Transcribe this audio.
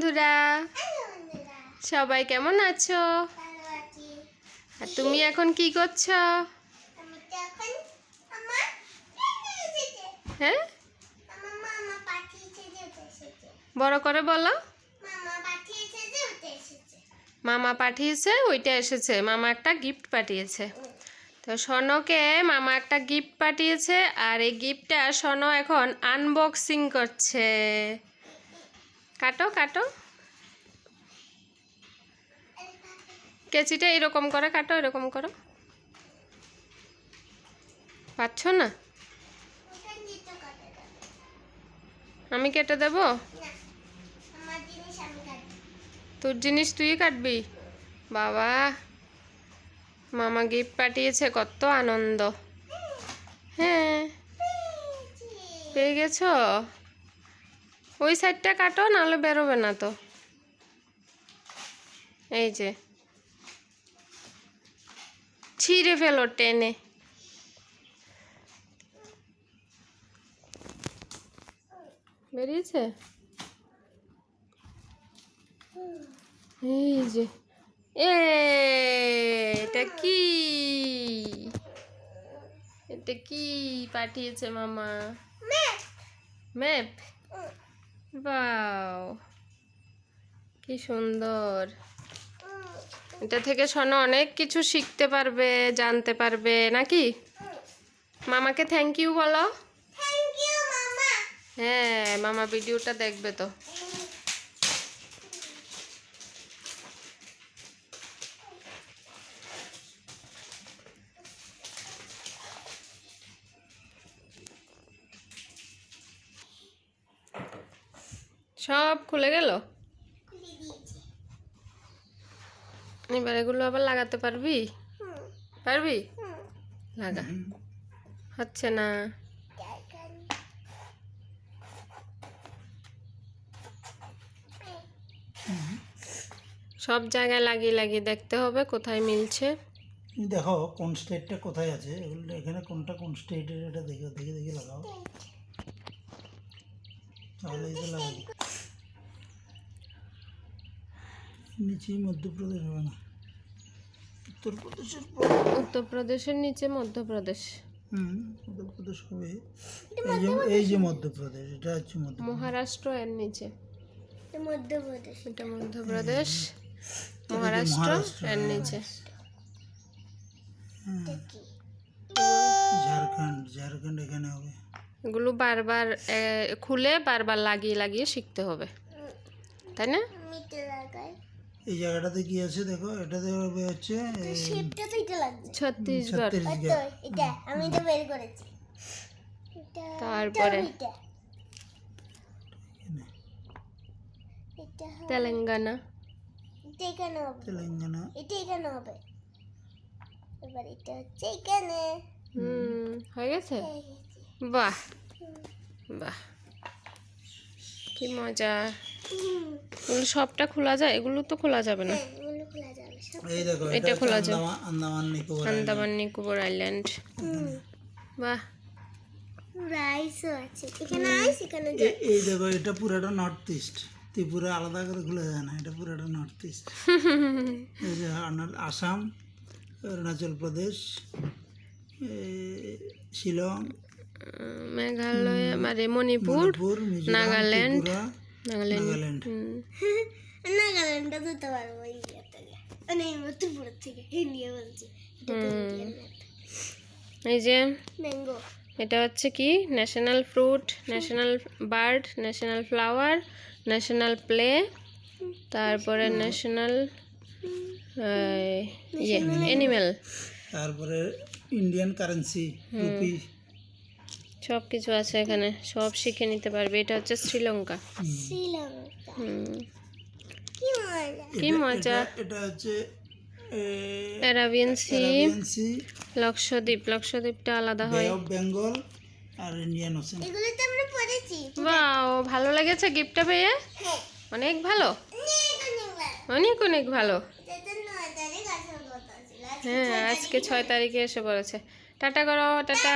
বন্ধুরা? সবাই কেমন আছো? আর তুমি এখন কি করছ? হ্যাঁ? বড় করে বলো। মামা পাঠিয়েছে, ওইটা এসেছে। মামা একটা গিফট পাঠিয়েছে। তো সনকে মামা একটা গিফট পাঠিয়েছে, আর এই গিফটটা সনো এখন আনবক্সিং করছে। কাটো কাটো। কেচিটা এরকম করে, কাটো, এরকম করো। পাচ্ছ না। আমি কেটে দেবো? তোর জিনিস তুই কাটবি? বাবা, মামা গিফট পাঠিয়েছে, কত আনন্দ। হ্যাঁ। পেয়ে গেছো? ওই সাইডটা কাটো নাহলে বেরোবে না তো। এই যে। ছিঁড়ে ফেলো টেনে। বেরিয়েছে? এই যে। এটা কি? এটা কি পাঠিয়েছে মামা? ম্যাপ। ম্যাপ? বাও কি সুন্দর। এটা থেকে শোনো অনেক কিছু শিখতে পারবে জানতে পারবে নাকি? মামাকে থ্যাংক ইউ বলো। হ্যাঁ মামা ভিডিওটা দেখবে তো। সব খুলে গেল? এবার এগুলো আবার লাগাতে পারবি? পারবি। লাগা। হচ্ছে না। সব জায়গায় লাগিয়ে লাগিয়ে দেখতে হবে কোথায় মিলছে। দেখো কোন স্টেটটা কোথায় আছে এগুলো এখানে কোনটা কোন স্টেটের এটা দেখে দেখে দেখে লাগাও। তাহলে এই যে লাগাবো। নিচেই মধ্যপ্রদেশ হবে না। উত্তরপ্রদেশের উত্তরপ্রদেশের নিচে মধ্যপ্রদেশ। হুম উত্তরপ্রদেশ হবে। এই যে এই যে মধ্যপ্রদেশ। এটা হচ্ছে মধ্যপ্রদেশ। মহারাষ্ট্র এর নিচে। মধ্যপ্রদেশ। এটা মধ্যপ্রদেশ। মহারাষ্ট্র এর নিচে? ঝাড়খণ্ড ঝাড়খণ্ড এখানে হবে। এগুলো বারবার খুলে বারবার লাগিয়ে লাগিয়ে শিখতে হবে। তাই না। এই জায়গাটাতে কি আছে দেখো? এটাতে হবে হচ্ছে এই শেপটা তো এটা লাগছে। তো, এটা, আমি এটা বের করেছি। তারপরে? তেলেঙ্গানা। এখানে হবে। তেলেঙ্গানা। এটা এখানে হবে। এবার এটা হচ্ছে এখানে। হুম হয়ে গেছে। বাহ। বাহ। কি মজা। এগুলো সবটা খোলা যায়? এগুলো তো খোলা যাবে না। হ্যাঁ, খোলা যাবে দেখো এটা খোলা যায়। আন্দামান নিকোবর আইল্যান্ড বাহ। রাইসও আছে। এখানে আইস, এখানে এই দেখো এটা পুরাটা নর্থ ইস্ট ত্রিপুরা আলাদা করে খুলে যায় না এটা পুরাটা নর্থ ইস্ট এই যে আসাম অরুণাচল প্রদেশ শিলং মেঘালয় মানে মণিপুর নাগাল্যান্ড। নাগাল্যান্ড নাগাল্যান্ড নাগাল্যান্ডটা ধরতে পারব ইন্ডিয়া থেকে মানে ত্রিপুরা থেকে ইন্ডিয়া বলছি ইন্ডিয়ান এই যে ম্যাঙ্গো এটা হচ্ছে কি national fruit national bird national flower national play তারপরে ন্যাশনাল ইয়ে অ্যানিমেল তারপরে ইন্ডিয়ান কারেন্সি রুপি সব কিছু আছে এখানে সব শিখে নিতে পারবে। এটা হচ্ছে শ্রীলঙ্কা। শ্রীলঙ্কা। হুম, কি মজা। কি মজা। এটা হচ্ছে অ্যারাবিয়ান সি লক্ষদ্বীপ। লক্ষদ্বীপটা আলাদা হয়। বেঙ্গল আর ইন্ডিয়ান ওশান এগুলো তো আমরা পড়েছি। বাও ভালো লেগেছে গিফটটা পেয়ে? হ্যাঁ। অনেক ভালো। অনেক অনেক ভালো। হ্যাঁ আজকে ছয় তারিখে এসে পড়েছে। টাটা করো টাটা।